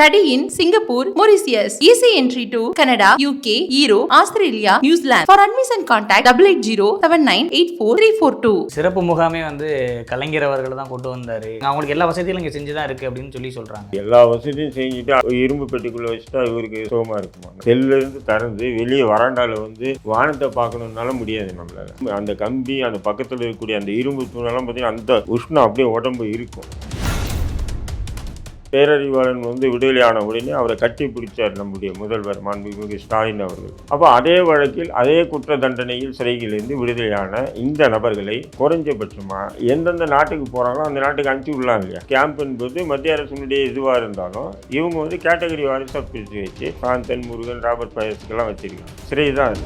Study in Singapore, Mauritius. Easy entry to Canada, UK, Europe, Australia, New Zealand. For admission contact 880 சிறப்பு முகாமே வந்து கலைஞர் அவர்கள் தான் கொண்டு வந்தாரு. அவங்களுக்கு எல்லா வசதிகளும் இங்கே செஞ்சு தான் இருக்கு அப்படின்னு சொல்லி சொல்றாங்க. எல்லா வசதியும் செஞ்சுட்டு இரும்பு பெட்டிக்குள்ள வச்சுட்டா இவருக்கு சுகமா இருக்குமா? செல்ல இருந்து திறந்து வெளியே வராண்டால வந்து வானத்தை பார்க்கணும்னால முடியாது நம்மளால. அந்த கம்பி அந்த பக்கத்துல இருக்கக்கூடிய அந்த இரும்பு தூணெல்லாம் பார்த்தீங்கன்னா அந்த உஷ்ணம் அப்படியே உடம்பு இருக்கும். பேரறிவாளன் வந்து விடுதலையான உடனே அவரை கட்டி பிடித்தார் நம்முடைய முதல்வர் மாண்புமிகு ஸ்டாலின் அவர்கள். அப்போ அதே வழக்கில் அதே குற்ற தண்டனையில் சிறையிலிருந்து விடுதலையான இந்த நபர்களை குறைஞ்சபட்சமாக எந்தெந்த நாட்டுக்கு போகிறாங்களோ அந்த நாட்டுக்கு அனுப்பிச்சு விடலாம் இல்லையா? கேம்ப் என்பது மத்திய அரசினுடைய இதுவாக இருந்தாலும் இவங்க வந்து கேட்டகரி வாரிசாக பிரித்து வச்சு காந்தன் முருகன் ராபர்ட் பயஸ்க்கெல்லாம் வச்சிருக்காங்க. சிறை தான்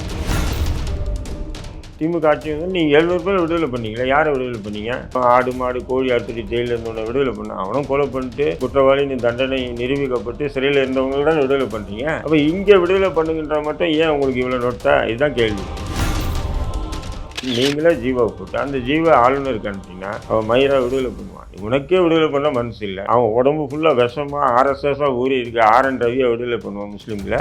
திமுக ஆட்சி வந்து நீங்கள் எழுநூறு பேர் விடுதலை பண்ணீங்களா? யாரை விடுதலை பண்ணீங்க? ஆடு மாடு கோழி அறுத்துட்டு ஜெயிலில் இருந்தவனை விடுதலை பண்ண அவனும் கொலை பண்ணிட்டு குற்றவாளின்னு தண்டனை நிரூபிக்கப்பட்டு சிறையில் இருந்தவங்க தான் விடுதலை பண்ணுறீங்க அப்போ இங்கே விடுதலை பண்ணுங்கன்ற மட்டும் ஏன் உங்களுக்கு இவ்வளோ நோட்டா இதுதான் கேள்வி. நீங்களே ஜீவாவை போட்டு அந்த ஜீவ ஆளுநருக்கு அனுப்பிட்டீங்கன்னா அவன் மயிரா விடுதலை பண்ணுவான். உனக்கே விடுதலை பண்ண மனசு இல்லை. அவன் உடம்பு ஃபுல்லாக விஷமாக ஆர்எஸ்எஸ்ஸாக ஊறி இருக்கு ஆர் என் ரவியை விடுதலை பண்ணுவான் முஸ்லீமில்.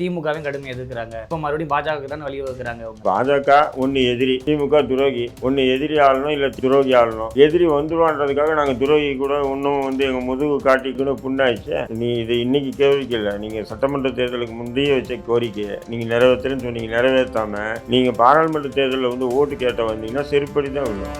திமுகவையும் கடுமையாக எதிர்க்கிறாங்க. இப்போ மறுபடியும் பாஜக தான் வழிவகுக்கிறாங்க அவங்க பாஜக ஒன்று எதிரி திமுக துரோகி. ஒன்று எதிரி ஆளணும் இல்லை துரோகி ஆளணும். எதிரி வந்துருவான்றதுக்காக நாங்கள் துரோகி கூட இன்னும் வந்து எங்கள் முதுகு காட்டி கூட புண்ணாயிடுச்சு. நீ இது இன்னைக்கு கோரிக்கை நீங்கள் சட்டமன்ற தேர்தலுக்கு முந்தைய வச்ச கோரிக்கையை நீங்கள் நிறைவேற்றுன்னு சொன்னீங்க நிறைவேற்றாம நீங்கள் பாராளுமன்ற தேர்தலில் வந்து ஓட்டு கேட்ட வந்தீங்கன்னா செருப்படி தான் விழும்.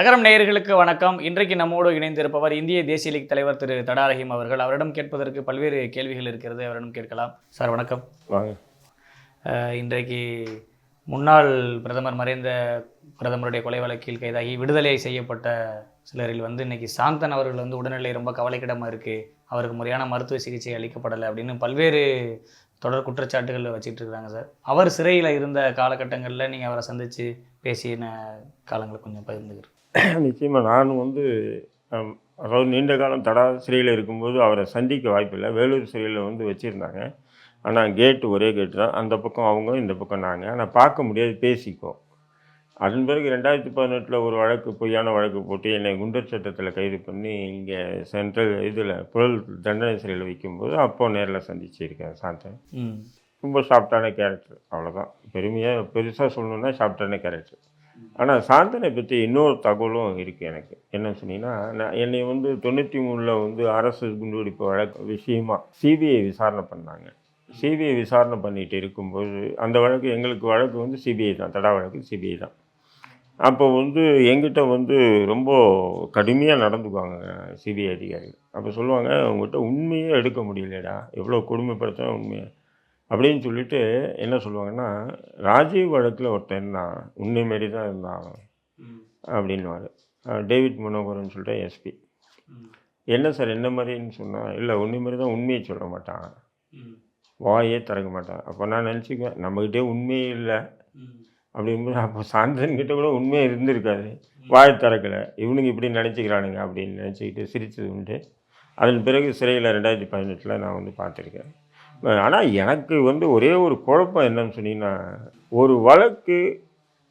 நகரம் நேயர்களுக்கு வணக்கம். இன்றைக்கு நம்மோடு இணைந்திருப்பவர் இந்திய தேசிய லீக் தலைவர் திரு தடா ரஹீம் அவர்கள். அவரிடம் கேட்பதற்கு பல்வேறு கேள்விகள் இருக்கிறது. அவரிடம் கேட்கலாம். சார் வணக்கம். வாங்க. இன்றைக்கு முன்னாள் பிரதமர் மறைந்த பிரதமருடைய கொலை வழக்கில் கைதாகி விடுதலை செய்யப்பட்ட சிலரில் வந்து இன்னைக்கு சாந்தன் அவர்கள் வந்து உடல்நிலை ரொம்ப கவலைக்கிடமாக இருக்குது அவருக்கு முறையான மருத்துவ சிகிச்சை அளிக்கப்படலை அப்படின்னு பல்வேறு தொடர் குற்றச்சாட்டுகள் வச்சுட்டு இருக்காங்க சார். அவர் சிறையில் இருந்த காலகட்டங்களில் நீங்கள் அவரை சந்தித்து பேசின காலங்களை கொஞ்சம் பகிர்ந்துக்கிறேன் நிச்சயமாக நானும் வந்து அதாவது நீண்ட காலம் தடா சிறையில் இருக்கும்போது அவரை சந்திக்க வாய்ப்பில்லை. வேலூர் சிறையில் வந்து வச்சுருந்தாங்க. ஆனால் கேட்டு ஒரே கேட்டு தான். அந்த பக்கம் அவங்க இந்த பக்கம் நாங்கள் ஆனால் பார்க்க முடியாது பேசிக்கோ. அதன் பிறகு ரெண்டாயிரத்தி பதினெட்டில் ஒரு வழக்கு பொய்யான வழக்கு போட்டு என்னை குண்டர் சட்டத்தில் கைது பண்ணி இங்கே சென்ட்ரல் இதில் புழல் தண்டனை சிறையில் வைக்கும்போது அப்போ நேரில் சந்திச்சிருக்கேன் சாந்தன். ரொம்ப சாஃப்டான கேரக்டர் அவ்வளோதான் பெருமையாக பெருசாக சொல்லணுன்னா சாஃப்டான கேரக்டர் ஆனால் சாந்தனை பற்றி இன்னொரு தகவலும் இருக்குது எனக்கு. என்ன சொன்னீங்கன்னா நான் என்னை வந்து தொண்ணூற்றி மூணில் வந்து அரசு குண்டுவெடிப்பு வழக்கு விஷயமா சிபிஐ விசாரணை பண்ணாங்க. சிபிஐ விசாரணை பண்ணிகிட்டு இருக்கும்போது அந்த வழக்கு எங்களுக்கு வழக்கு வந்து சிபிஐ தான். தடா வழக்கு சிபிஐ தான். அப்போ வந்து எங்கிட்ட வந்து ரொம்ப கடுமையாக நடந்துக்குவாங்க சிபிஐ அதிகாரிகள். அப்போ சொல்லுவாங்க உங்கள்கிட்ட உண்மையே எடுக்க முடியலடா. எவ்வளோ கொடுமைப்படுத்தினா உண்மையை? அப்படின்னு சொல்லிட்டு என்ன சொல்லுவாங்கன்னா ராஜீவ் வழக்கில் ஒருத்தன் இருந்தான் உன்னை மாரி தான் இருந்தான் அப்படின்வாரு டேவிட் மனோகரன் சொல்லிட்டு எஸ்பி. என்ன சார் என்ன மாதிரின்னு சொன்னால் இல்லை உன்னை மாரி தான் உண்மையை சொல்ல மாட்டான். வாயே திறக்க மாட்டான். அப்போ நான் நினச்சிக்குவேன் நம்மக்கிட்டே உண்மையே இல்லை. அப்படிங்கும்போது அப்போ சாந்தன்கிட்ட கூட உண்மையே இருந்திருக்காது. வாய் திறக்கலை. இவனுங்க இப்படி நினச்சிக்கிறானுங்க அப்படின்னு நினச்சிக்கிட்டு சிரிச்சது உண்டு. அதன் பிறகு சிறையில் ரெண்டாயிரத்தி பதினெட்டில் நான் வந்து பார்த்துருக்கேன். ஆனால் எனக்கு வந்து ஒரே ஒரு குழப்பம் என்னன்னு சொன்னீங்கன்னா ஒரு வழக்கு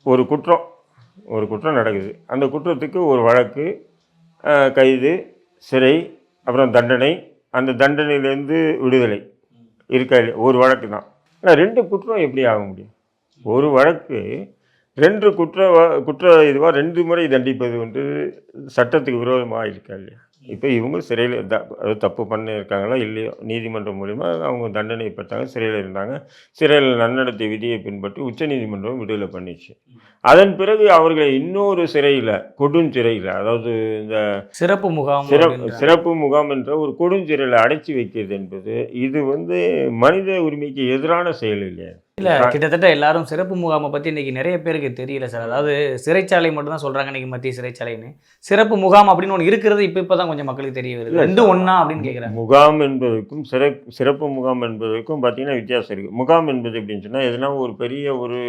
ஒரு குற்றம் ஒரு குற்றம் நடக்குது. அந்த குற்றத்துக்கு ஒரு வழக்கு கைது சிறை அப்புறம் தண்டனை அந்த தண்டனையிலேருந்து விடுதலை இருக்கா இல்லையா? ஒரு வழக்கு தான். ஆனால் ரெண்டு குற்றம் எப்படி ஆக முடியும்? ஒரு வழக்கு ரெண்டு குற்ற குற்ற இதுவாக ரெண்டு முறை தண்டிப்பது வந்து சட்டத்துக்கு விரோதமாக இருக்கா இல்லையா? இப்போ இவங்க சிறையில் த தப்பு பண்ணியிருக்காங்களா இல்லையோ நீதிமன்றம் மூலிமா அவங்க தண்டனை பெற்றாங்க சிறையில் இருந்தாங்க. சிறையில் நன்னடத்தை விதியை பின்பற்றி உச்சநீதிமன்றம் விடுதலை பண்ணிச்சு. அதன் பிறகு அவர்களை இன்னொரு சிறையில் கொடுஞ்சிறையில் அதாவது இந்த சிறப்பு முகாம் சிறப்பு. சிறப்பு முகாம் என்ற ஒரு கொடுஞ்சிறையில் அடைச்சி வைக்கிறது என்பது இது வந்து மனித உரிமைக்கு எதிரான செயல் இல்லையா? இல்ல கிட்டத்தட்ட எல்லாரும் சிறப்பு முகாமை பத்தி இன்னைக்கு நிறைய பேருக்கு தெரியல சார். அதாவது சிறைச்சாலை மட்டும் தான் சொல்றாங்க இன்னைக்கு மத்திய சிறைச்சாலைன்னு. சிறப்பு முகாம் அப்படின்னு ஒன்று இருக்கிறது இப்போ இப்பதான் கொஞ்சம் மக்களுக்கு தெரிய வருது. ரெண்டும் சார். ஒண்ணா அப்படின்னு கேக்குறாங்க. முகாம் என்பதற்கும் சிறை சிறப்பு முகாம் என்பதற்கும் பார்த்தீங்கன்னா வித்தியாசம் இருக்குது முகாம் என்பது எப்படின்னு சொன்னால் எதுனா ஒரு பெரிய ஒரு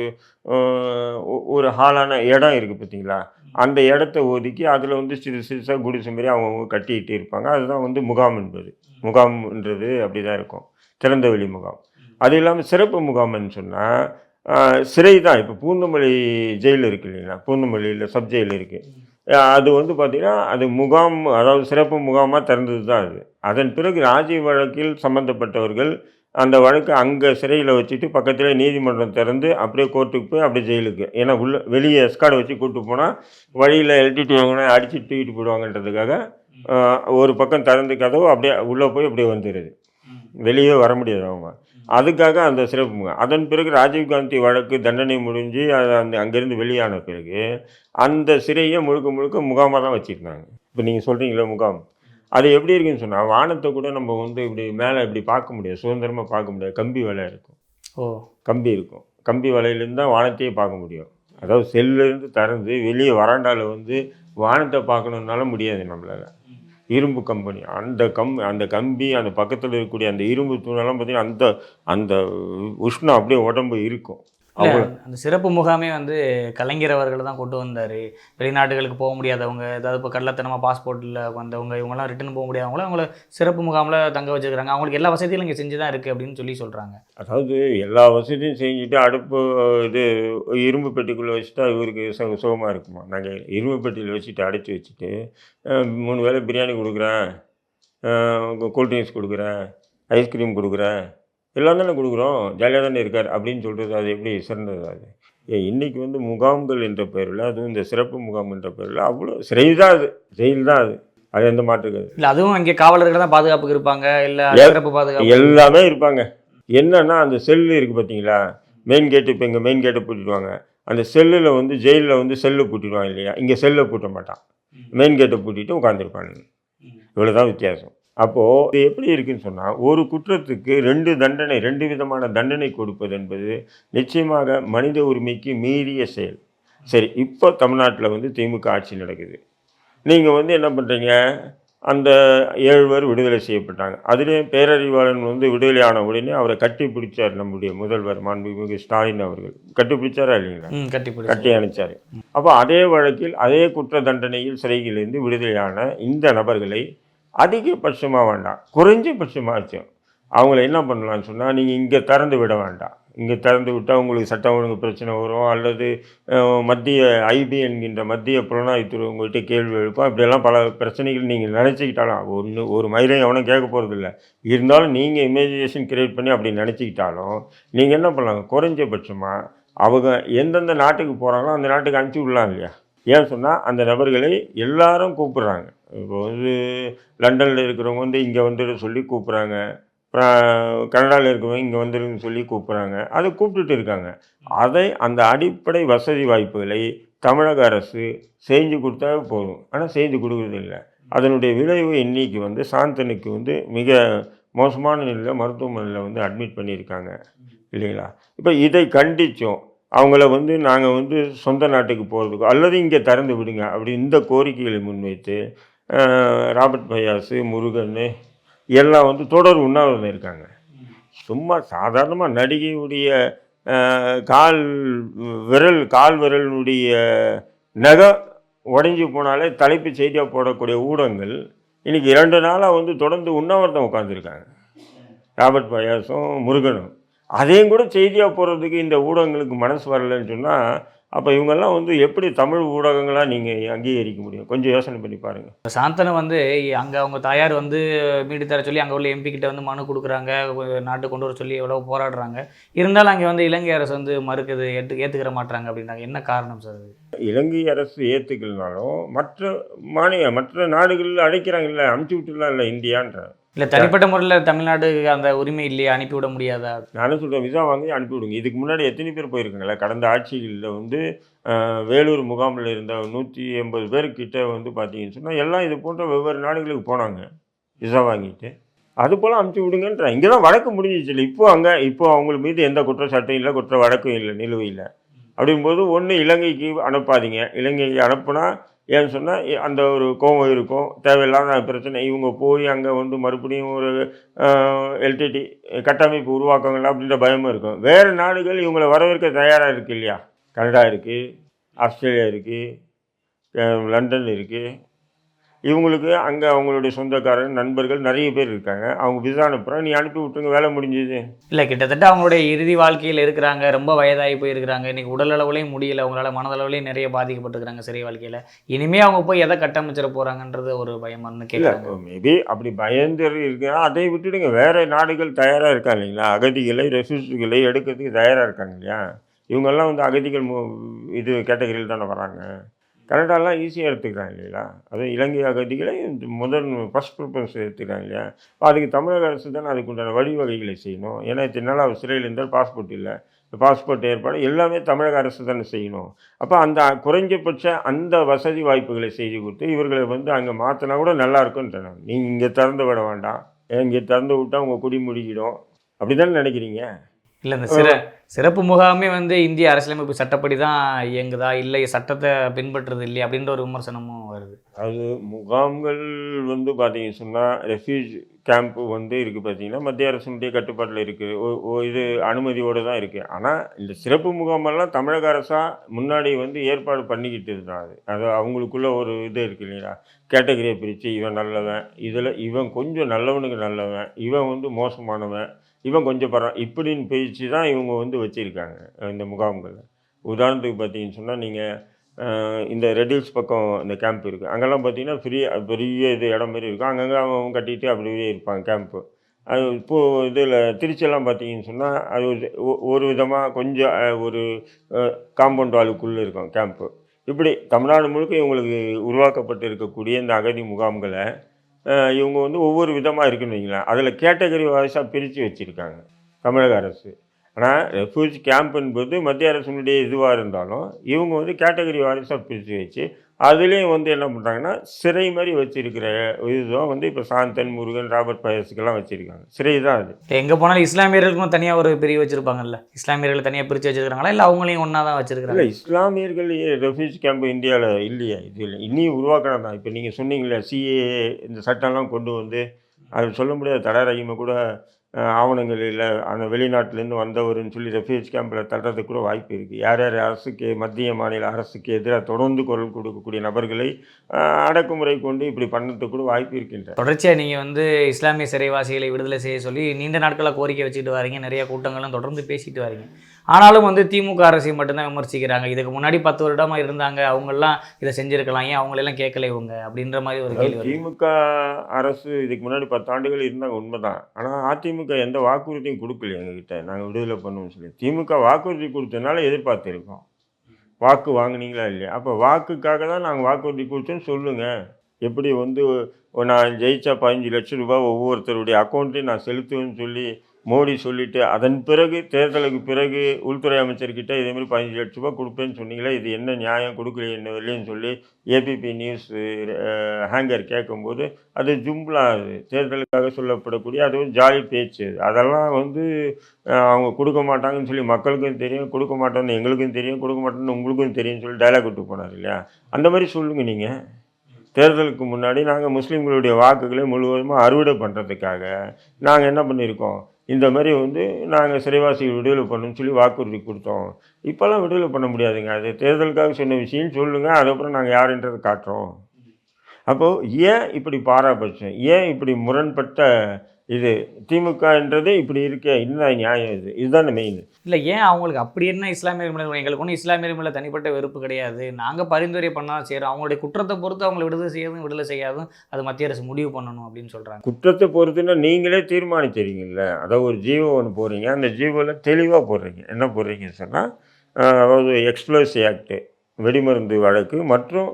ஒரு ஹாலான இடம் இருக்குது பார்த்தீங்களா அந்த இடத்த ஒதுக்கி அதில் வந்து சிறு சிறுசாக குடிசை மாரி அவங்கவுங்க கட்டிக்கிட்டு இருப்பாங்க. அதுதான் வந்து முகாம் என்பது. முகாம்ன்றது அப்படி தான் இருக்கும். திறந்த வெளி முகாம். அது இல்லாமல் சிறப்பு முகாம்னு சொன்னால் சிறை தான். இப்போ பூந்தமல்லி ஜெயில் இருக்கு இல்லைங்களா? பூந்தமல்லியில் சப் ஜெயில் இருக்குது அது வந்து பார்த்திங்கன்னா அது முகாம் அதாவது சிறப்பு முகாமாக திறந்தது தான் அது. அதன் பிறகு ராஜீவ் வழக்கில் சம்மந்தப்பட்டவர்கள் அந்த வழக்கை அங்கே சிறையில் வச்சுட்டு பக்கத்தில் நீதிமன்றம் திறந்து அப்படியே கோர்ட்டுக்கு போய் அப்படியே ஜெயிலுக்கு. ஏன்னா உள்ள வெளியே எஸ்கார்டை வச்சு கூப்பிட்டு போனால் வழியில் எல்டிடி வாங்கினா அடிச்சு தூக்கிட்டு போயிடுவாங்கன்றதுக்காக ஒரு பக்கம் திறந்து கதவு அப்படியே உள்ளே போய் அப்படியே வந்துடுது வெளியே வர முடியாது அவங்க. அதுக்காக அந்த சிறப்பு முகாம். அதன் பிறகு ராஜீவ்காந்தி வழக்கு தண்டனை முடிஞ்சு அது அந்த அங்கேருந்து வெளியான பிறகு அந்த சிறையை முழுக்க முழுக்க முகாமாக தான் வச்சுருந்தாங்க. இப்போ நீங்கள் சொல்கிறீங்களே முகாம். அது எப்படி இருக்குன்னு சொன்னால் வானத்தை கூட நம்ம வந்து இப்படி மேலே இப்படி பார்க்க முடியாது. சுதந்திரமாக பார்க்க முடியாது. கம்பி வலை இருக்கும். ஓ. கம்பி இருக்கும். கம்பி வலையிலேருந்து தான் வானத்தையே பார்க்க முடியும். அதாவது செல்லுலேருந்து திறந்து வெளியே வராண்டாவில் வந்து வானத்தை பார்க்கணுன்னால முடியாது நம்மளால். இரும்பு கம்பெனி. அந்த கம் அந்த கம்பி அந்த பக்கத்தில் இருக்கக்கூடிய அந்த இரும்பு தூணெல்லாம் பார்த்திங்கன்னா அந்த அந்த உஷ்ணம் அப்படியே உடம்பு இருக்கும். அந்த சிறப்பு முகாமே வந்து கலைஞர் அவர்கள் தான் கொண்டு வந்தார். வெளிநாடுகளுக்கு போக முடியாதவங்க ஏதாவது இப்போ கள்ளத்தனமாக பாஸ்போர்ட்டில் வந்தவங்க இவங்கெல்லாம் ரிட்டர்ன் போக முடியாதவங்கள அவங்கள சிறப்பு முகாமில் தங்க வச்சுக்கிறாங்க அவங்களுக்கு எல்லா வசதிகளும் இங்கே செஞ்சு தான் இருக்குது அப்படின்னு சொல்லி சொல்கிறாங்க அதாவது எல்லா வசதியும் செஞ்சுட்டு அடுப்பு இது இரும்பு பெட்டிக்குள்ளே வச்சுட்டா இவருக்கு சுகமாக இருக்குமா? நாங்கள் இரும்பு பெட்டியில் வச்சுட்டு அடைச்சி வச்சுட்டு மூணு வேளை பிரியாணி கொடுக்குறேன் கூல்ட்ரிங்க்ஸ் கொடுக்குறேன் ஐஸ்கிரீம் கொடுக்குறேன் எல்லாம் தானே கொடுக்குறோம். ஜாலியாக தானே இருக்கார் அப்படின்னு சொல்கிறது அது எப்படி சிறந்தது அது? ஏன் இன்னைக்கு வந்து முகாம்கள் என்ற பெயரில் அதுவும் இந்த சிறப்பு முகாம் என்ற பெயரில் அவ்வளோ சிறை தான் அது. ஜெயில் தான் அது. அது எந்த மாற்றுக்காது இல்லை அதுவும் இங்கே காவலர்கள் தான் பாதுகாப்புக்கு இருப்பாங்க. இல்லை சிறப்பு பாதுகாப்பு. எல்லாமே இருப்பாங்க. என்னன்னா அந்த செல்லு இருக்குது பார்த்தீங்களா? மெயின் கேட்டு இப்போ இங்கே மெயின் கேட்டை பூட்டிடுவாங்க. அந்த செல்லில் வந்து ஜெயிலில் வந்து செல்லு பூட்டிடுவாங்க இல்லையா? இங்கே செல்லை பூட்ட மாட்டான். மெயின் கேட்டை பூட்டிட்டு உட்காந்துருப்பானுங்க இவ்வளோ தான் வித்தியாசம். அப்போது இது எப்படி இருக்குன்னு சொன்னால் ஒரு குற்றத்துக்கு ரெண்டு தண்டனை ரெண்டு விதமான தண்டனை கொடுப்பது என்பது நிச்சயமாக மனித உரிமைக்கு மீறிய செயல். சரி இப்போ தமிழ்நாட்டில் வந்து திமுக ஆட்சி நடக்குது. நீங்கள் வந்து என்ன பண்ணுறீங்க அந்த ஏழு பேர் விடுதலை செய்யப்பட்டாங்க. அதிலே பேரறிவாளன் வந்து விடுதலை ஆன உடனே அவரை கட்டி பிடிச்சார் நம்முடைய முதல்வர் மாண்புமிகு ஸ்டாலின் அவர்கள். கட்டி பிடிச்சாரா இல்லைங்களா? கட்டி கட்டி அணைச்சார். அப்போ அதே வழக்கில் அதே குற்ற தண்டனையில் சிறையிலிருந்து விடுதலையான இந்த நபர்களை அதிகபட்சமாக வேண்டாம். குறைஞ்சபட்சமாச்சும் அவங்கள என்ன பண்ணலாம்னு சொன்னால் நீங்கள் இங்கே திறந்து விட வேண்டாம். இங்கே திறந்து விட்டால் உங்களுக்கு சட்டம் ஒழுங்கு பிரச்சனை வரும். அல்லது மத்திய ஐபி என்கின்ற மத்திய புலனாய்வுத்துறை உங்கள்கிட்ட கேள்வி எழுப்போம் இப்படியெல்லாம் பல பிரச்சனைகள் நீங்கள் நினச்சிக்கிட்டாலும் ஒன்று ஒரு மயிலையும் எவனும் கேட்க போகிறதில்ல இருந்தாலும் நீங்கள் இமேஜினேஷன் கிரியேட் பண்ணி அப்படி நினச்சிக்கிட்டாலும் நீங்கள் என்ன பண்ணலாம்? குறைஞ்சபட்சமாக அவங்க எந்தெந்த நாட்டுக்கு போகிறாங்களோ அந்த நாட்டுக்கு அனுப்பிச்சி விடலாம் இல்லையா? ஏன் சொன்னால் அந்த நபர்களை எல்லாரும் கூப்பிட்றாங்க. இப்போ வந்து லண்டனில் இருக்கிறவங்க வந்து இங்கே வந்துட சொல்லி கூப்பிட்றாங்க கனடாவில் இருக்கிறவங்க இங்கே வந்துருன்னு சொல்லி கூப்பிட்றாங்க அதை கூப்பிட்டுட்டு இருக்காங்க. அதை அந்த அடிப்படை வசதி வாய்ப்புகளை தமிழக அரசு செஞ்சு கொடுத்தா போதும். ஆனால் செஞ்சு கொடுக்குறது இல்லை. அதனுடைய விளைவு இன்னைக்கு வந்து சாந்தனுக்கு வந்து மிக மோசமான நிலையில் மருத்துவமனையில் வந்து அட்மிட் பண்ணியிருக்காங்க. இல்லைங்களா? இப்போ இதை கண்டித்தோம் அவங்கள வந்து நாங்கள் வந்து சொந்த நாட்டுக்கு போகிறதுக்கோ அல்லது இங்கே திறந்து விடுங்க அப்படி இந்த கோரிக்கைகளை முன்வைத்து ராபர்ட் பயாஸு முருகன் எல்லாம் வந்து தொடர் உண்ணாவிரதம் இருக்காங்க. சும்மா சாதாரணமாக நடிகையுடைய கால் விரல் கால் விரலினுடைய நகை உடைஞ்சு போனாலே தலைப்பு செய்தியாக போடக்கூடிய ஊடகங்கள் இன்றைக்கி இரண்டு நாளாக வந்து தொடர்ந்து உண்ணாவிரதம் உட்காந்துருக்காங்க ராபர்ட் பயாசும் முருகனும். அதையும் கூட செய்தியாக போடுறதுக்கு இந்த ஊடகங்களுக்கு மனசு வரலைன்னு சொன்னால் அப்போ இவங்கெல்லாம் வந்து எப்படி தமிழ் ஊடகங்களாக நீங்கள் அங்கீகரிக்க முடியும்? கொஞ்சம் யோசனை பண்ணி பாருங்கள் சாந்தனை வந்து அங்கே அவங்க தாயார் வந்து மீட்டு தர சொல்லி அங்கே உள்ள எம்பி கிட்ட வந்து மனு கொடுக்குறாங்க. நாட்டு கொண்டு வர சொல்லி எவ்வளோ போராடுறாங்க. இருந்தாலும் அங்கே வந்து இலங்கை அரசு வந்து மறுக்குது ஏற்று ஏற்றுக்கிற மாட்டாங்க அப்படின்னாங்க. என்ன காரணம் சார் இலங்கை அரசு ஏற்றுக்கலனாலும் மற்ற மாநில மற்ற நாடுகளில் அழைக்கிறாங்கல்ல அமுச்சு விட்டுலாம் இல்லை இந்தியான்ற. இல்லை தனிப்பட்ட முறையில் தமிழ்நாடு அந்த உரிமை இல்லையா அனுப்பிவிட முடியாதா? நானும் சொல்கிறேன் விசா வாங்கி அனுப்பி விடுங்க. இதுக்கு முன்னாடி எத்தனை பேர் போயிருக்காங்களே கடந்த ஆட்சிகளில் வந்து வேலூர் முகாமில் இருந்த நூற்றி எண்பது பேர்கிட்ட வந்து பார்த்தீங்கன்னு சொன்னால் எல்லாம் இது போன்ற வெவ்வேறு நாடுகளுக்கு போனாங்க விசா வாங்கிட்டு. அது போல் அமுச்சு விடுங்கன்ற இங்கே தான் வழக்கு முடிஞ்சிச்சு இல்லை. இப்போ அங்கே இப்போ அவங்க மீது எந்த குற்றச்சாட்டும் இல்லை குற்ற வழக்கும் இல்லை நிலுவையில். அப்படிங்கும்போது ஒன்று இலங்கைக்கு அனுப்பாதீங்க. இலங்கைக்கு அனுப்புனா ஏன்னு சொன்னால் அந்த ஒரு கோபம் இருக்கும் தேவையில்லாத பிரச்சனை. இவங்க போய் அங்கே வந்து மறுபடியும் ஒரு எல்டிடி கட்டமைப்பு உருவாக்குவாங்களா அப்படின்ற பயமும் இருக்கும். வேறு நாடுகள் இவங்களை வரவேற்க தயாராக இருக்குது இல்லையா? கனடா இருக்குது ஆஸ்திரேலியா இருக்குது லண்டன் இருக்குது இவங்களுக்கு அங்கே அவங்களுடைய சொந்தக்காரங்க நண்பர்கள் நிறைய பேர் இருக்காங்க. அவங்க விசா அனுப்புகிறோம் நீ அனுப்பி விட்டுருங்க வேலை முடிஞ்சுது. இல்லை கிட்டத்தட்ட அவங்களுடைய இறுதி வாழ்க்கையில் இருக்கிறாங்க. ரொம்ப வயதாகி போயிருக்கிறாங்க. இன்னைக்கு உடல் அளவுலையும் முடியல. அவங்களால மனதளவுலையும் நிறைய பாதிக்கப்பட்டிருக்கிறாங்க சிறை வாழ்க்கையில். இனிமே அவங்க போய் எதை கட்டமைச்சிட போகிறாங்கன்றது ஒரு பயமானு இல்லை கேட்குறாங்க மேபி அப்படி பயந்து இருக்குன்னா அதை விட்டுடுங்க. வேறு நாடுகள் தயாராக இருக்காங்க இல்லைங்களா? அகதிகளை ரெஃப்யூஜிகளை எடுக்கிறதுக்கு தயாராக இருக்காங்க இல்லையா? இவங்கெல்லாம் வந்து அகதிகள் இது கேட்டகரியில் தானே வராங்க. கனடாலாம் ஈஸியாக எடுத்துக்கிறாங்க இல்லைங்களா அதுவும் இலங்கை அகதிகளை முதல் ஃபஸ்ட் ப்ரிஃபரன்ஸ் எடுத்துக்கிறாங்க இல்லையா? அதுக்கு தமிழக அரசு தானே அதுக்குண்டான வழிவகைகளை செய்யணும். ஏன்னா இத்தனை நாள் அவர் சிறையில் இருந்தால் பாஸ்போர்ட் இல்லை. பாஸ்போர்ட் ஏற்பாடு எல்லாமே தமிழக அரசு தானே செய்யணும். அப்போ அந்த குறைஞ்சபட்ச அந்த வசதி வாய்ப்புகளை செய்து கொடுத்து இவர்களை வந்து அங்கே மாற்றினா கூட நல்லா நீங்கள் இங்கே திறந்து விட வேண்டாம். இங்கே திறந்து விட்டால் உங்கள் குடி முடிக்கிடும் அப்படி தானே நினைக்கிறீங்க? இல்லை இந்த சிற சிறப்பு முகாமே வந்து இந்திய அரசியலமைப்பு சட்டப்படி தான் இயங்குதா? இல்லை சட்டத்தை பின்பற்றுறது இல்லையா? அப்படின்ற ஒரு விமர்சனமும் வருது. அது முகாம்கள் வந்து பார்த்தீங்க சொன்னால் ரெஃப்யூஜ் கேம்ப்பு வந்து இருக்குது பார்த்தீங்கன்னா மத்திய அரசுடைய கட்டுப்பாட்டில் இருக்குது இது அனுமதியோடு தான் இருக்குது ஆனால் இந்த சிறப்பு முகாமெல்லாம் தமிழக அரசாக முன்னாடி வந்து ஏற்பாடு பண்ணிக்கிட்டு இருந்தாங்க அது. அது அவங்களுக்குள்ள ஒரு இது இருக்கு இல்லைங்களா கேட்டகரியை பிரித்து இவன் நல்லவன் இதில் இவன் கொஞ்சம் நல்லவனுக்கு நல்லவன் இவன் வந்து மோசமானவன் இவன் கொஞ்சம் பரவ இப்படின்னு பேச்சு தான் இவங்க வந்து வச்சுருக்காங்க இந்த முகாம்களில் உதாரணத்துக்கு பார்த்தீங்கன்னு சொன்னால் நீங்கள் இந்த ரெடில்ஸ் பக்கம் இந்த கேம்ப் இருக்குது அங்கெல்லாம் பார்த்தீங்கன்னா ஃப்ரீ பெரிய இது இடம் மாதிரி இருக்கும். அங்கங்கே அவங்க கட்டிட்டு அப்படியே இருப்பாங்க கேம்ப்பு அது இப்போது இதில் திருச்சியெல்லாம் பார்த்தீங்கன்னு சொன்னால் அது ஒரு ஒரு விதமாக கொஞ்சம் ஒரு காம்பவுண்ட் வாலுக்குள்ளே இருக்கும் கேம்ப்பு இப்படி தமிழ்நாடு முழுக்க இவங்களுக்கு உருவாக்கப்பட்டு இருக்கக்கூடிய இந்த அகதி முகாம்களை இவங்க வந்து ஒவ்வொரு விதமாக இருக்குன்னு வைங்களேன். அதில் கேட்டகரி வாய்ஸாக பிரித்து வச்சுருக்காங்க. தமிழக அரசு. ஆனால் ரெஃப்யூஜ் கேம்ப் என்பது மத்திய அரசினுடைய இதுவாக இருந்தாலும் இவங்க வந்து கேட்டகரி வாரிசாக பிரித்து வச்சு அதுலேயும் வந்து என்ன பண்ணுறாங்கன்னா சிறை மாதிரி வச்சிருக்கிற இதுதான் வந்து இப்போ சாந்தன் முருகன் ராபர்ட் பயஸுக்கெல்லாம் வச்சுருக்காங்க. சிறை தான் அது. எங்கே போனாலும் இஸ்லாமியர்களுக்கும் தனியாக ஒரு பிரிவு வச்சுருப்பாங்கல்ல? இஸ்லாமியர்களை தனியாக பிரித்து வச்சிருக்காங்களா இல்லை அவங்களையும் ஒன்றா தான் இல்லை வச்சிருக்காங்க இஸ்லாமியர்கள் ரெஃப்யூஜ் கேம்ப் இந்தியாவில் இல்லையா. இது இல்லை இனியும் உருவாக்கணும் தான். இப்போ நீங்கள் சொன்னீங்களே சிஏ இந்த சட்டம்லாம் கொண்டு வந்து அது சொல்ல முடியாத தடை ரகிமை கூட ஆவணங்கள் இல்லை அந்த வெளிநாட்டிலேருந்து வந்தவருன்னு சொல்லி ரெஃப்யூஜ் கேம்பில் தட்டுறதுக்கு கூட வாய்ப்பு இருக்குது யார் யார் அரசுக்கு மத்திய மாநில அரசுக்கு எதிராக தொடர்ந்து குரல் கொடுக்கக்கூடிய நபர்களை அடக்குமுறை கொண்டு இப்படி பண்ணதுக்கு கூட வாய்ப்பு இருக்கின்ற. தொடர்ச்சியாக நீங்கள் வந்து இஸ்லாமிய சிறைவாசிகளை விடுதலை செய்ய சொல்லி நீண்ட நாட்களாக கோரிக்கை வச்சுட்டு வரீங்க. நிறைய கூட்டங்களும் தொடர்ந்து பேசிட்டு வரீங்க. ஆனாலும் வந்து திமுக அரசை மட்டும்தான் விமர்சிக்கிறாங்க. இதுக்கு முன்னாடி பத்து வருடமாக இருந்தாங்க. அவங்கெல்லாம் இதை செஞ்சுருக்கலாம். ஏன் அவங்களெல்லாம் கேட்கல இவங்க? அப்படின்ற மாதிரி ஒரு கேள்வி. திமுக அரசு இதுக்கு முன்னாடி பத்தாண்டுகள் இருந்தாங்க உண்மைதான். ஆனால் அதிமுக எந்த வாக்குறுதியும் கொடுக்கல எங்ககிட்ட. நாங்கள் விடுதலை பண்ணுவோம்னு சொல்லி திமுக வாக்குறுதி கொடுத்ததுனால எதிர்பார்த்துருக்கோம். வாக்கு வாங்குனீங்களா இல்லையா? அப்போ வாக்குக்காக தான் நாங்கள் வாக்குறுதி கொடுத்தோன்னு சொல்லுங்கள் எப்படி வந்து நான் ஜெயிச்சா பதினஞ்சு லட்சம் ரூபாய் ஒவ்வொருத்தருடைய அக்கௌண்ட்டையும் நான் செலுத்துவேன்னு சொல்லி மோடி சொல்லிவிட்டு அதன் பிறகு தேர்தலுக்கு பிறகு உள்துறை அமைச்சர்கிட்ட இதே மாதிரி பதினஞ்சு லட்ச ரூபா கொடுப்பேன்னு சொன்னீங்களே இது என்ன நியாயம்? கொடுக்கலையே என்ன வரலைன்னு சொல்லி ஏபிபி நியூஸ் ஹேங்கர் கேட்கும்போது அது ஜும்லா அது தேர்தலுக்காக சொல்லப்படக்கூடிய அதுவும் ஜாலி பேச்சு. அதெல்லாம் வந்து அவங்க கொடுக்க மாட்டாங்கன்னு சொல்லி மக்களுக்கும் தெரியும் கொடுக்க மாட்டோம்னு எங்களுக்கும் தெரியும் கொடுக்க மாட்டோம்னு உங்களுக்கும் தெரியும்னு சொல்லி டைலாக் விட்டு போனார் இல்லையா? அந்த மாதிரி சொல்லுங்கள் நீங்கள் தேர்தலுக்கு முன்னாடி நாங்கள் முஸ்லீம்களுடைய வாக்குகளை முழுவதுமாக அறுவடை பண்ணுறதுக்காக நாங்கள் என்ன பண்ணியிருக்கோம்? இந்த மாதிரி வந்து நாங்கள் சிறைவாசிகள் விடுதலை பண்ணணும்னு சொல்லி வாக்குறுதி கொடுத்தோம். இப்போல்லாம் விடுதலை பண்ண முடியாதுங்க. அது தேர்தலுக்காக சொன்ன விஷயம் சொல்லுங்கள் அதுக்கப்புறம் நாங்கள் யாருன்றதை காட்டுறோம். அப்போது ஏன் இப்படி பாராபட்சம்? ஏன் இப்படி முரண்பட்ட இது திமுகன்றது இப்படி இருக்கே இதுதான் நியாயம் இது இதுதான் மெயின் இல்லை ஏன் அவங்களுக்கு அப்படி என்ன இஸ்லாமியர் மேலே எங்களுக்கு ஒன்றும் இஸ்லாமியர் மேலே தனிப்பட்ட வெறுப்பு கிடையாது. நாங்கள் பரிந்துரை பண்ணால் செய்கிறோம் அவங்களுடைய குற்றத்தை பொறுத்து அவங்களை விடுதலை செய்யறதும் விடுதலை செய்யாதும் அது மத்திய அரசு முடிவு பண்ணணும் அப்படின்னு சொல்கிறாங்க குற்றத்தை பொறுத்துன்னா நீங்களே தீர்மானிச்சிருக்கீங்கல்ல? அதாவது ஒரு ஜீவோ ஒன்று போடுறீங்க. அந்த ஜீவோவில் தெளிவாக போடுறீங்க. என்ன போடுறீங்கன்னு சொன்னால் அதாவது எக்ஸ்ப்ளோசி ஆக்டு வெடிமருந்து வழக்கு மற்றும்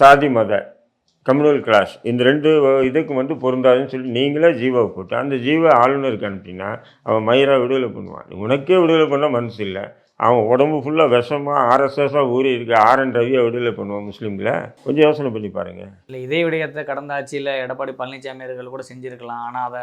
சாதி மத கம்யூனல் கிளாஸ் இந்த ரெண்டு வ- இதுக்கு வந்து பொருந்தாதுன்னு சொல்லி நீங்களே ஜீவாவை போட்டு அந்த ஜீவ ஆளுநருக்கு அனுப்பினா அவன் மயிரா விடுதலை பண்ணுவான். உனக்கே விடுதலை பண்ண மனசு இல்லை. அவன் உடம்பு ஃபுல்லாக விஷமாக ஆர்எஸ்எஸ்ஸாக ஊறி இருக்க. ஆர்என் ரவியை விடுதலை பண்ணுவான் முஸ்லீம்களை கொஞ்சம் யோசனை பண்ணி பாருங்கள் இல்லை இதே விடயத்தை கடந்த ஆட்சியில் எடப்பாடி பழனிசாமி அவர்கள் கூட செஞ்சுருக்கலாம். ஆனால் அதை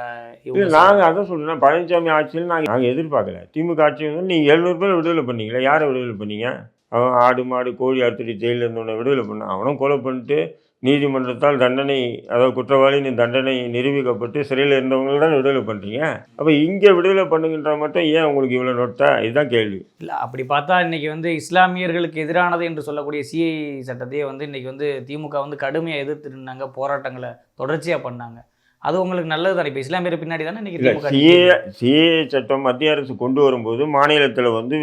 இல்லை நாங்கள் அதான் சொல்கிறேன் பழனிசாமி ஆட்சியில் நாங்கள் நாங்கள் எதிர்பார்க்கல. திமுக ஆட்சி வந்து நீங்கள் எழுநூறு பேர் விடுதலை பண்ணீங்களே யாரை விடுதலை பண்ணீங்க? அவன் ஆடு மாடு கோழி அறுத்துட்டு ஜெயிலில் இருந்தவனை விடுதலை பண்ணான் அவனும் கொலை பண்ணிட்டு நீதிமன்றத்தால் தண்டனை அதாவது குற்றவாளியின் தண்டனை நிரூபிக்கப்பட்டு சிறையில் இருந்தவங்கள விடுதலை பண்ணுறீங்க அப்போ இங்கே விடுதலை பண்ணுகின்ற மட்டும் ஏன் உங்களுக்கு இவ்வளோ நொட்டா? இதுதான் கேள்வி. இல்லை அப்படி பார்த்தா இன்னைக்கு வந்து இஸ்லாமியர்களுக்கு எதிரானது என்று சொல்லக்கூடிய சிஐ சட்டத்தையே வந்து இன்னைக்கு வந்து திமுக வந்து கடுமையாக எதிர்த்து நின்னாங்க போராட்டங்களை தொடர்ச்சியாக பண்ணாங்க. அது உங்களுக்கு நல்லது தானே? இப்போ இஸ்லாமியர் பின்னாடி தானே திமுக சிஏ சிஏ சட்டம் மத்திய அரசு கொண்டு வரும்போது மாநிலத்தில் வந்து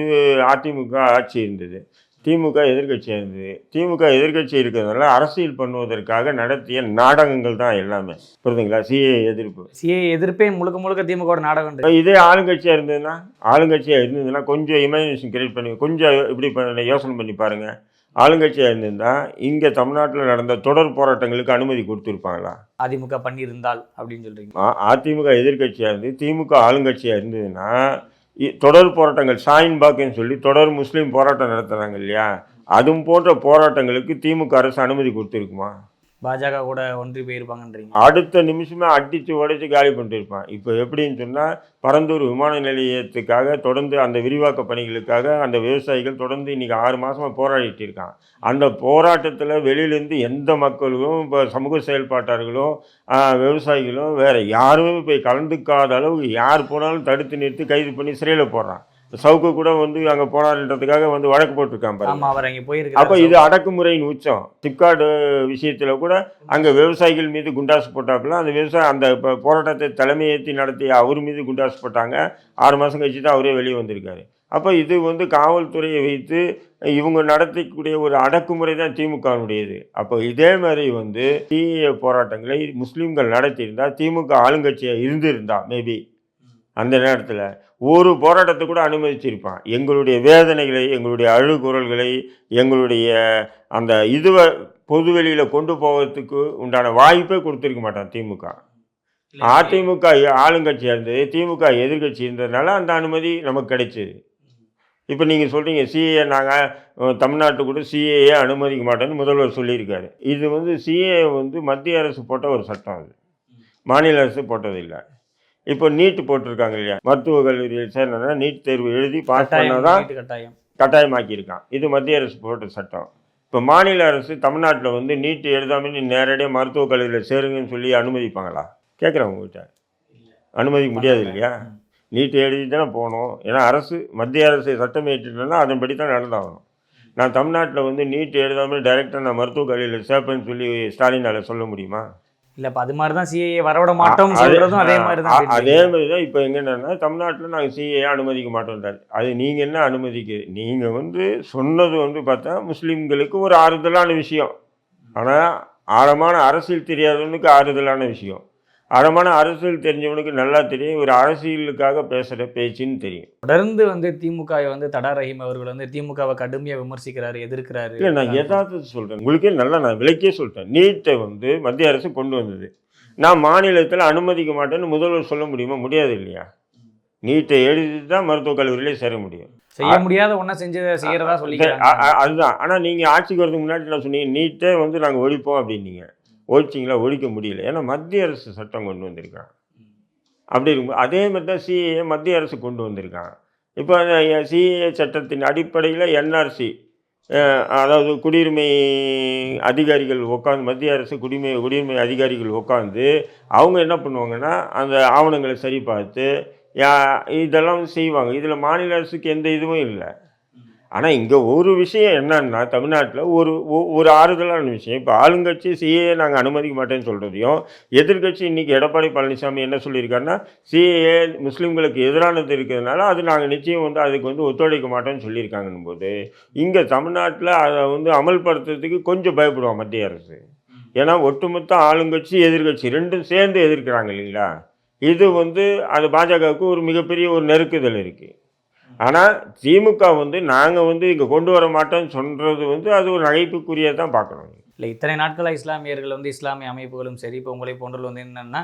அதிமுக ஆட்சி இருந்தது. திமுக எதிர்க்கட்சியாக இருந்தது. திமுக எதிர்க்கட்சி இருக்கிறதுனால அரசியல் பண்ணுவதற்காக நடத்திய நாடகங்கள் தான் எல்லாமே. புரியுதுங்களா? சிஏ எதிர்ப்பு. சிஐ எதிர்ப்பே முழுக்க முழுக்க திமுக நாடகம். இதே ஆளுங்கட்சியாக இருந்ததுன்னா ஆளுங்கட்சியாக இருந்ததுன்னா கொஞ்சம் இமேஜினேஷன் கிரியேட் பண்ணி கொஞ்சம் இப்படி பண்ண- யோசனை பண்ணி பாருங்க. ஆளுங்கட்சியாக இருந்திருந்தா இங்கே தமிழ்நாட்டில் நடந்த தொடர் போராட்டங்களுக்கு அனுமதி கொடுத்துருப்பாங்களா? அதிமுக பண்ணியிருந்தால் அப்படின்னு சொல்றீங்க. ஆ- அதிமுக எதிர்க்கட்சியாக இருந்து திமுக ஆளுங்கட்சியாக இருந்ததுன்னா தொடர் போராட்டங்கள் சாயின் பாக்குன்னு சொல்லி தொடர் முஸ்லீம் போராட்டம் நடத்துகிறாங்க இல்லையா? அதுவும் போன்ற போராட்டங்களுக்கு திமுக அரசு அனுமதி கொடுத்துருக்குமா? பாஜக கூட ஒன்றி போயிருப்பாங்கன்றீங்க. அடுத்த நிமிஷமே அடித்து உடைச்சு காலி பண்ணிட்டு இருப்பான் இப்போ எப்படின்னு சொன்னால் பரந்தூர் விமான நிலையத்துக்காக தொடர்ந்து அந்த விரிவாக்க பணிகளுக்காக அந்த விவசாயிகள் தொடர்ந்து இன்றைக்கி ஆறு மாதமாக போராடிட்டு இருக்கான். அந்த போராட்டத்தில் வெளியிலேருந்து எந்த மக்களும் இப்போ சமூக செயல்பாட்டாளர்களும் விவசாயிகளும் வேறு யாருமே போய் கலந்துக்காத அளவுக்கு யார் போனாலும் தடுத்து நிறுத்தி கைது பண்ணி சிறையில் போடுறான். சவுக்கு கூட வந்து அங்கே போனான்றதுக்காக வந்து வழக்கு போட்டிருக்கான் பாருங்க அவர் அங்கே அப்போ போயிருக்காரு இது அடக்குமுறையின் உச்சம். சிப்காடு விஷயத்தில் கூட அங்கே விவசாயிகள் மீது குண்டாசு போட்டாப்புல அந்த விவசாய அந்த போராட்டத்தை தலைமையேற்றி நடத்திய அவர் மீது குண்டாசு போட்டாங்க. ஆறு மாதம் கழிச்சு தான் அவரே வெளியே வந்திருக்காரு. அப்போ இது வந்து காவல்துறையை வைத்து இவங்க நடத்தக்கூடிய ஒரு அடக்குமுறை தான் திமுகவுடையது. அப்போ இதே மாதிரி வந்து தீய போராட்டங்களை முஸ்லீம்கள் நடத்தியிருந்தா திமுக ஆளுங்கட்சியாக இருந்திருந்தா மேபி அந்த நேரத்தில் ஒரு போராட்டத்தை கூட அனுமதிச்சிருப்பான். எங்களுடைய வேதனைகளை எங்களுடைய அழுகுரல்களை எங்களுடைய அந்த இதுவை பொதுவெளியில் கொண்டு போவதுக்கு உண்டான வாய்ப்பே கொடுத்துருக்க மாட்டான் திமுக. அதிமுக ஆளுங்கட்சியாக இருந்தது திமுக எதிர்க்கட்சி இருந்ததுனால அந்த அனுமதி நமக்கு கிடைச்சிது. இப்போ நீங்கள் சொல்கிறீங்க சிஏ நாங்கள் தமிழ்நாட்டு கூட சிஏஏ அனுமதிக்க மாட்டோம்னு முதல்வர் சொல்லியிருக்காரு. இது வந்து சிஏ வந்து மத்திய அரசு போட்ட ஒரு சட்டம் அது. மாநில அரசு போட்டது இல்லை இப்போ நீட் போட்டிருக்காங்க இல்லையா? மருத்துவக் கல்லூரியில் சேரணும்னா நீட் தேர்வு எழுதி பாஸ் பண்ணாதான் கட்டாயம். கட்டாயமாக்கியிருக்கான். இது மத்திய அரசு போட்ட சட்டம். இப்போ மாநில அரசு தமிழ்நாட்டில் வந்து நீட் எழுதாம நீ நேரடியாக மருத்துவக் கல்லூரியில் சேருங்கன்னு சொல்லி அனுமதிப்பாங்களா? கேட்குறேன் உங்ககிட்ட. அனுமதிக்க முடியாது இல்லையா? நீட் எழுதி தானே போகணும். ஏன்னா அரசு மத்திய அரசு சட்டம் ஏற்றிட்டுனா அதன்படி தான் நடந்தாகணும். நான் தமிழ்நாட்டில் வந்து நீட் எழுதாமல் டைரெக்டாக நான் மருத்துவக் கல்லூரியில் சேர்ப்பேன்னு சொல்லி ஸ்டாலினால் சொல்ல முடியுமா? இல்ல இப்ப அது மாதிரி தான் சிஏ வரவிட மாட்டோம் அது- சொல்றதும் அதே மாதிரி தான் அதே மாதிரி தான் இப்போ எங்க என்னன்னா தமிழ்நாட்டில் நாங்கள் சிஏ அனுமதிக்க மாட்டோம்ன்றாரு அது நீங்கள் என்ன அனுமதிக்கு நீங்கள் வந்து சொன்னது வந்து பார்த்தா முஸ்லீம்களுக்கு ஒரு ஆறுதலான விஷயம். ஆனால் ஆழமான அரசியல் தெரியாதவனுக்கு ஆறுதலான விஷயம். ஆழமான அரசியல் தெரிஞ்சவனுக்கு நல்லா தெரியும் ஒரு அரசியலுக்காக பேசுகிற பேச்சுன்னு தெரியும். தொடர்ந்து வந்து திமுக வந்து தடா ரஹீம் அவர்கள் வந்து திமுகவை கடுமையா விமர்சிக்கிறாரு எதிர்க்கிறாரு. இல்லை நான் யதார்த்தத்தை சொல்கிறேன் உங்களுக்கே நல்லா நான் விளக்கே சொல்லிட்டேன் நீட்டை வந்து மத்திய அரசு கொண்டு வந்தது. நான் மாநிலத்தில் அனுமதிக்க மாட்டேன்னு முதல்வர் சொல்ல முடியுமா? முடியாது இல்லையா? நீட்டை எழுதி தான் மருத்துவக் கல்லூரியிலே சேர முடியும். செய்ய முடியாத ஒண்ணா செஞ்சு சொல்லிக்கிறாங்க. அ- அதுதான். ஆனால் நீங்கள் ஆட்சிக்கு வரதுக்கு முன்னாடி என்ன சொன்னீங்க? நீட்டே வந்து நாங்கள் ஒழிப்போம் அப்படின்னீங்க. ஒழிச்சிங்களா ஒழிக்க முடியல. ஏன்னா மத்திய அரசு சட்டம் கொண்டு வந்திருக்கான் அப்படி இருக்கும் அதே மாதிரி தான் சிஏ மத்திய அரசு கொண்டு வந்திருக்கான் இப்போ சிஏ சட்டத்தின் அடிப்படையில் என்ஆர்சி அதாவது குடியுரிமை அதிகாரிகள் உட்காந்து மத்திய அரசு குடிமை குடியுரிமை அதிகாரிகள் உட்காந்து அவங்க என்ன பண்ணுவாங்கன்னா அந்த ஆவணங்களை சரி பார்த்து யா இதெல்லாம் செய்வாங்க. இதில் மாநில அரசுக்கு எந்த இதுவும் இல்லை. ஆனால் இங்கே ஒரு விஷயம் என்னன்னா தமிழ்நாட்டில் ஒரு ஒ- ஒரு ஆறுதலான விஷயம். இப்போ ஆளுங்கட்சி சிஏ நாங்கள் அனுமதிக்க மாட்டேன்னு சொல்கிறதையும் எதிர்க்கட்சி இன்றைக்கி எடப்பாடி பழனிசாமி என்ன சொல்லியிருக்காருன்னா சிஏ முஸ்லீம்களுக்கு எதிரானது இருக்கிறதுனால அது நாங்கள் நிச்சயம் வந்து அதுக்கு வந்து ஒத்துழைக்க மாட்டோம்னு சொல்லியிருக்காங்கன்னும் போது இங்கே தமிழ்நாட்டில் அதை வந்து அமல்படுத்துறதுக்கு கொஞ்சம் பயப்படுவோம் மத்திய அரசு. ஏன்னா ஒட்டுமொத்த ஆளுங்கட்சி எதிர்க்கட்சி ரெண்டும் சேர்ந்து எதிர்க்கிறாங்க இல்லைங்களா? இது வந்து அது பாஜகவுக்கு ஒரு மிகப்பெரிய ஒரு நெருக்குதல் இருக்குது ஆனால் திமுக வந்து நாங்கள் வந்து இங்கே கொண்டு வர மாட்டோம்னு சொல்கிறது வந்து அது ஒரு நகைப்புக்குரிய தான் பார்க்கணும். இல்லை இத்தனை நாட்களாக இஸ்லாமியர்கள் வந்து இஸ்லாமிய அமைப்புகளும் சரி இப்போ உங்களை போன்றவர்கள் வந்து என்னன்னா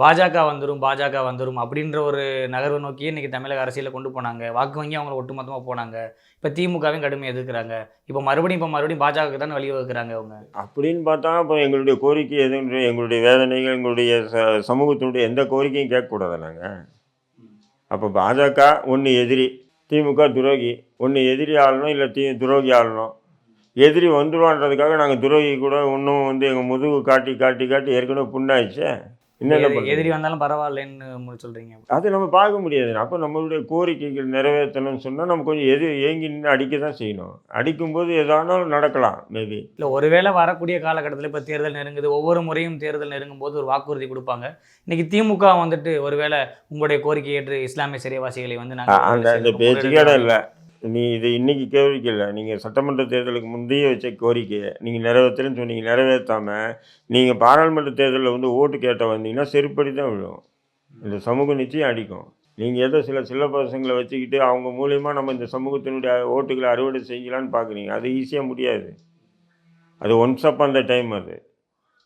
பாஜக வந்துரும் பாஜக வந்துரும் அப்படின்ற ஒரு நகர்வை நோக்கி இன்னைக்கு தமிழக அரசியலை கொண்டு போனாங்க. வாக்கு வங்கி அவங்கள ஒட்டுமொத்தமாக போனாங்க. இப்போ திமுகவையும் கடுமையாக எதிர்க்கிறாங்க. இப்போ மறுபடியும் இப்போ மறுபடியும் பாஜக தான் வழிவகுக்கிறாங்க அவங்க? அப்படின்னு பார்த்தா இப்போ எங்களுடைய கோரிக்கை எதுன்ற எங்களுடைய வேதனைகள் எங்களுடைய ச சமூகத்தினுடைய எந்த கோரிக்கையும் கேட்கக்கூடாது நாங்கள் அப்போ பாஜக ஒன்று எதிரி திமுக துரோகி. ஒன்று எதிரி ஆளணும் இல்லை தி துரோகி ஆளணும். எதிரி வந்துடுவான்றதுக்காக நாங்கள் துரோகி கூட இன்னும் வந்து எங்கள் முதுகு காட்டி காட்டி காட்டி ஏற்கனவே புண்ணாயிடுச்சே. எதிரி- வந்தாலும் பரவாயில்லைன்னு சொல்றீங்க. அது நம்ம பார்க்க முடியாது. அப்போ நம்மளுடைய கோரிக்கைகள் நிறைவேற்றணும்னு சொன்னால் நம்ம கொஞ்சம் எது ஏங்கி நின்று அடிக்க தான் செய்யணும். அடிக்கும்போது எதானாலும் நடக்கலாம் மேபி இல்லை ஒருவேளை வரக்கூடிய காலகட்டத்தில் இப்போ தேர்தல் நெருங்குது ஒவ்வொரு முறையும் தேர்தல் நெருங்கும் போது ஒரு வாக்குறுதி கொடுப்பாங்க. இன்னைக்கு திமுக வந்துட்டு ஒருவேளை உங்களுடைய கோரிக்கை ஏற்று இஸ்லாமிய சிறைவாசிகளை வந்து அந்த அந்த நாங்கள் பேச்சுக்கே இடம் இல்லை. நீ இது இன்றைக்கி கோரிக்கை இல்லை நீங்கள் சட்டமன்ற தேர்தலுக்கு முந்தைய வச்ச கோரிக்கையை நீங்கள் நிறைவேற்றுறேன்னு சொன்னீங்க நிறைவேற்றாமல் நீங்கள் பாராளுமன்ற தேர்தலில் வந்து ஓட்டு கேட்ட வந்தீங்கன்னா செருப்படி தான் விழும் இந்த சமூகம் நிச்சயம் அடிக்கும். நீங்கள் ஏதோ சில சில பசங்களை வச்சுக்கிட்டு அவங்க மூலியமாக நம்ம இந்த சமூகத்தினுடைய ஓட்டுகளை அறுவடை செஞ்சலான்னு பார்க்குறீங்க அது ஈஸியாக முடியாது. அது ஒன்ஸ் அப் அந்த டைம் அது.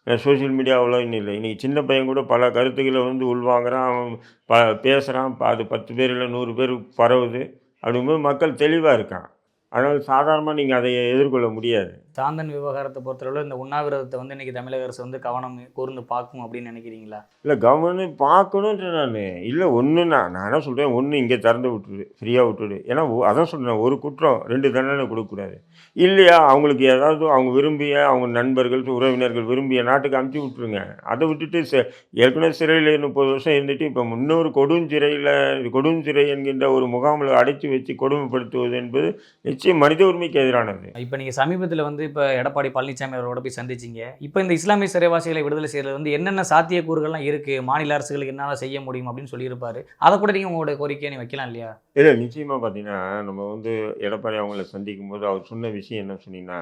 சோஷியல் மீடியா அவ்வளோ இன்னும் இல்லை. இன்றைக்கி சின்ன பையன் கூட பல கருத்துக்களை வந்து உள்வாங்கிறான் அவன் ப பேசுகிறான் அது பத்து பேர் இல்லை நூறு பேர் பரவுது. அப்படிங்கும்போது மக்கள் தெளிவாக இருக்கான் அதனால் சாதாரணமாக நீங்கள் அதை எதிர்கொள்ள முடியாது. சாந்தன் விவகாரத்தை பொறுத்தளவு இந்த உண்ணாவிரதத்தை வந்து இன்னைக்கு தமிழக அரசு வந்து கவனம் கூர்ந்து பார்க்கும் அப்படின்னு நினைக்கிறீங்களா? இல்லை கவர்மெண்ட் பார்க்கணுன்ற நான். இல்லை ஒன்று நான் நான் என்ன சொல்கிறேன் ஒன்று இங்கே திறந்து விட்டுடு ஃப்ரீயாக விட்டுடு. ஏன்னா அதான் சொல்கிறேன் ஒரு குற்றம் ரெண்டு தண்டனை கொடுக்கக்கூடாது. இல்லையா அவங்களுக்கு ஏதாவது அவங்க விரும்பிய அவங்க நண்பர்கள் உறவினர்கள் விரும்பிய நாட்டுக்கு அமுச்சு விட்ருங்க அதை விட்டுட்டு ச ஏற்கனவே சிறையில் முப்பது வருஷம் இருந்துட்டு இப்போ முன்னொரு கொடுஞ்சிறையில் கொடுஞ்சிறை என்கின்ற ஒரு முகாமில் அடைச்சி வச்சு கொடுமைப்படுத்துவது என்பது நிச்சயம் மனித உரிமைக்கு எதிரானது. இப்போ நீங்கள் சமீபத்தில் வந்து இப்போ எடப்பாடி பழனிசாமி அவரோட போய் சந்திச்சீங்க. இப்போ இந்த இஸ்லாமிய சிறைவாசிகளை விடுதலை செய்யறது வந்து என்னென்ன சாத்தியக்கூறுகள்லாம் இருக்குது மாநில அரசுகளுக்கு என்னால் செய்ய முடியும் அப்படின்னு சொல்லியிருப்பாரு. அதை கூட நீங்கள் உங்களுடைய கோரிக்கையை நீ வைக்கலாம் இல்லையா? இல்லை நிச்சயமாக பார்த்தீங்கன்னா நம்ம வந்து எடப்பாடி அவங்கள சந்திக்கும் போது அவர் சொன்ன விஷயம் என்ன சொன்னீங்கன்னா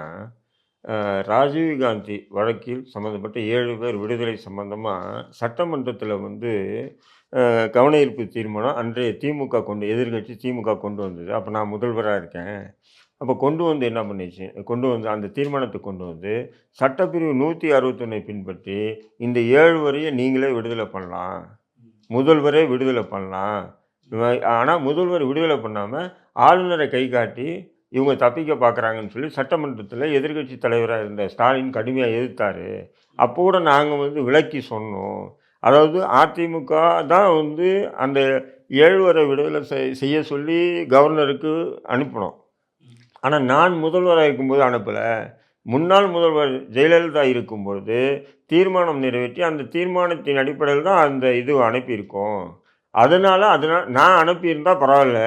ராஜீவ் காந்தி வழக்கில் சம்மந்தப்பட்ட ஏழு பேர் விடுதலை சம்பந்தமாக சட்டமன்றத்தில் வந்து அஹ், தீர்மானம் அன்றைய திமுக கொண்டு எதிர்க்கட்சி திமுக கொண்டு வந்தது. அப்போ நான் முதல்வராக இருக்கேன். அப்போ கொண்டு வந்து என்ன பண்ணிச்சு? கொண்டு வந்து அந்த தீர்மானத்தை கொண்டு வந்து சட்டப்பிரிவு நூற்றி அறுபத்தொன்னை பின்பற்றி இந்த ஏழு வரையும் நீங்களே விடுதலை பண்ணலாம். முதல்வரே விடுதலை பண்ணலாம். ஆனால் முதல்வர் விடுதலை பண்ணாமல் ஆளுநரை கை காட்டி இவங்க தப்பிக்க பார்க்குறாங்கன்னு சொல்லி சட்டமன்றத்தில் எதிர்க்கட்சி தலைவராக இருந்த ஸ்டாலின் கடுமையாக எதிர்த்தார். அப்போ கூட நாங்கள் வந்து விலக்கி சொன்னோம். அதாவது அதிமுக தான் வந்து அந்த ஏழுவரை விடுதலை செய்- செய்ய சொல்லி கவர்னருக்கு அனுப்பினோம் ஆனால் நான் முதல்வராக இருக்கும்போது அனுப்பலை. முன்னாள் முதல்வர் ஜெயலலிதா இருக்கும்பொழுது தீர்மானம் நிறைவேற்றி அந்த தீர்மானத்தின் அடிப்படையில் தான் அந்த இது அனுப்பியிருக்கோம். அதனால் அதனால் நான் அனுப்பியிருந்தா பரவாயில்ல.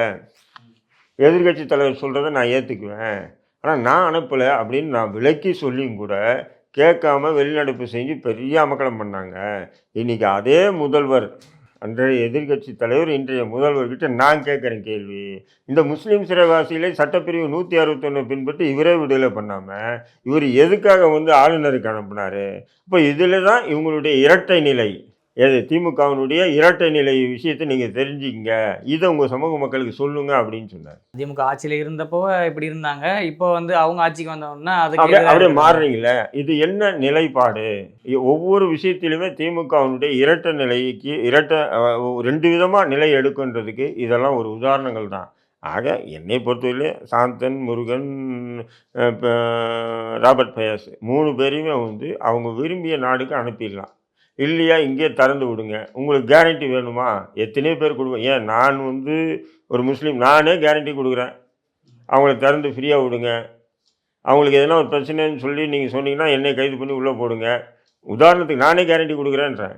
எதிர்க்கட்சி தலைவர் சொல்கிறத நான் ஏற்றுக்குவேன் ஆனால் நான் அனுப்பலை அப்படின்னு நான் விலக்கி சொல்லியும் கூட கேட்காம வெளிநடப்பு செஞ்சு பெரிய அமக்கலம் பண்ணாங்க. இன்றைக்கி அதே முதல்வர் அன்றைய எதிர்க்கட்சி தலைவர் இன்றைய முதல்வர்கிட்ட நான் கேட்குறேன் கேள்வி. இந்த முஸ்லீம் சிறைவாசிகளை சட்டப்பிரிவு நூற்றி அறுபத்தொன்று பின்பற்றி இவரே விடுதலை பண்ணாமல் இவர் எதுக்காக வந்து ஆளுநருக்கு அனுப்புனாரு? இப்போ இதில் தான் இவங்களுடைய இரட்டை நிலை. எது? திமுகவினுடைய இரட்டை நிலை விஷயத்தை நீங்கள் தெரிஞ்சுக்கங்க. இதை உங்கள் சமூக மக்களுக்கு சொல்லுங்க அப்படின்னு சொன்னார். திமுக ஆட்சியில் இருந்தப்போ இப்படி இருந்தாங்க. இப்போ வந்து அவங்க ஆட்சிக்கு வந்தோம்னா அதுக்கு அப்படியே. மாறுறீங்களே? இது என்ன நிலைப்பாடு? ஒவ்வொரு விஷயத்திலுமே திமுகவினுடைய இரட்டை நிலைக்கு இரட்டை ரெண்டு விதமாக நிலை எடுக்குன்றதுக்கு இதெல்லாம் ஒரு உதாரணங்கள் தான். ஆக என்னை பொறுத்தவரையிலே சாந்தன் முருகன் இப்ப, ராபர்ட் பயாஸ் மூணு பேரையுமே வந்து அவங்க விரும்பிய நாடுக்கு அனுப்பிடலாம். இல்லையா இங்கே திறந்து விடுங்க. உங்களுக்கு கேரண்டி வேணுமா? எத்தனையோ பேர் கொடுங்க. ஏன் நான் வந்து ஒரு முஸ்லீம் நானே கேரண்டி கொடுக்குறேன். அவங்கள திறந்து ஃப்ரீயாக விடுங்க. அவங்களுக்கு எதனா ஒரு பிரச்சனைன்னு சொல்லி நீங்கள் சொன்னீங்கன்னா என்னை கைது பண்ணி உள்ளே போடுங்க. உதாரணத்துக்கு நானே கேரண்டி கொடுக்குறேன்றேன்.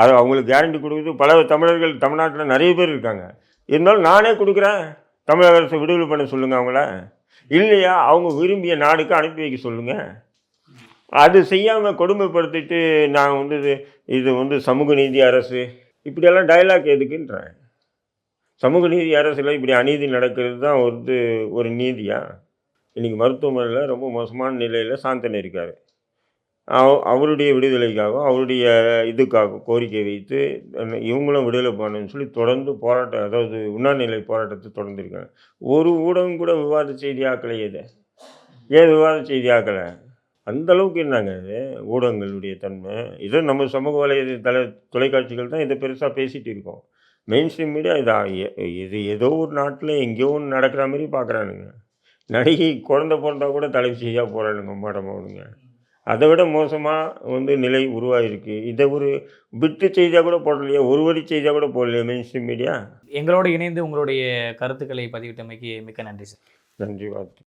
அது அவங்களுக்கு கேரண்டி கொடுக்குறது பல தமிழர்கள் தமிழ்நாட்டில் நிறைய பேர் இருக்காங்க. இருந்தாலும் நானே கொடுக்குறேன். தமிழக அரசு விடுதலை பண்ண சொல்லுங்கள் அவங்கள. இல்லையா அவங்க விரும்பிய நாடுக்கு அனுப்பி வைக்க சொல்லுங்கள் அது செய்யாமல் கொடுமைப்படுத்திட்டு நான் வந்து இது இது வந்து சமூக நீதி அரசு இப்படியெல்லாம் டயலாக் எதுக்குன்றேன் சமூக நீதி அரசில் இப்படி அநீதி நடக்கிறது தான் வந்து ஒரு நீதியா? இன்றைக்கி மருத்துவமனையில் ரொம்ப மோசமான நிலையில் சாந்தன் இருக்கார். அவ- அவருடைய விடுதலைக்காகவும் அவருடைய இதுக்காகவும் கோரிக்கை வைத்து இவங்களும் விடுதலை பண்ணணும்னு சொல்லி தொடர்ந்து போராட்டம் அதாவது உண்ணாநிலை போராட்டத்தை தொடர்ந்துருக்காங்க. ஒரு ஊடகம் கூட விவாத செய்தி ஆக்கலை இது. ஏன் விவாத செய்தி ஆக்கலை அந்த அளவுக்கு என்னங்க இது? ஊடகங்களுடைய தன்மை. இதை நம்ம சமூக வலைய தலை தொலைக்காட்சிகள் தான் இதை பெருசாக பேசிகிட்டு இருக்கோம். மெயின் ஸ்ட்ரீம் மீடியா இதா இது ஏதோ ஒரு நாட்டில் எங்கேயோ ஒன்று நடக்கிற மாதிரி பார்க்குறானுங்க நடிகை குழந்தை பிறந்தா கூட தலைவி செய்யாக போகிறானுங்க மேடம் அவனுங்க அதை விட மோசமாக வந்து நிலை உருவாகிருக்கு இதை ஒரு பிட்டு செய்தியாக கூட போடலையா ஒரு வரி செய்தியாக கூட போடலையா மெயின் ஸ்ட்ரீம் மீடியா எங்களோடு இணைந்து உங்களுடைய கருத்துக்களை பதிவிட்டமைக்கு மிக்க நன்றி சார். நன்றி வாழ்த்து.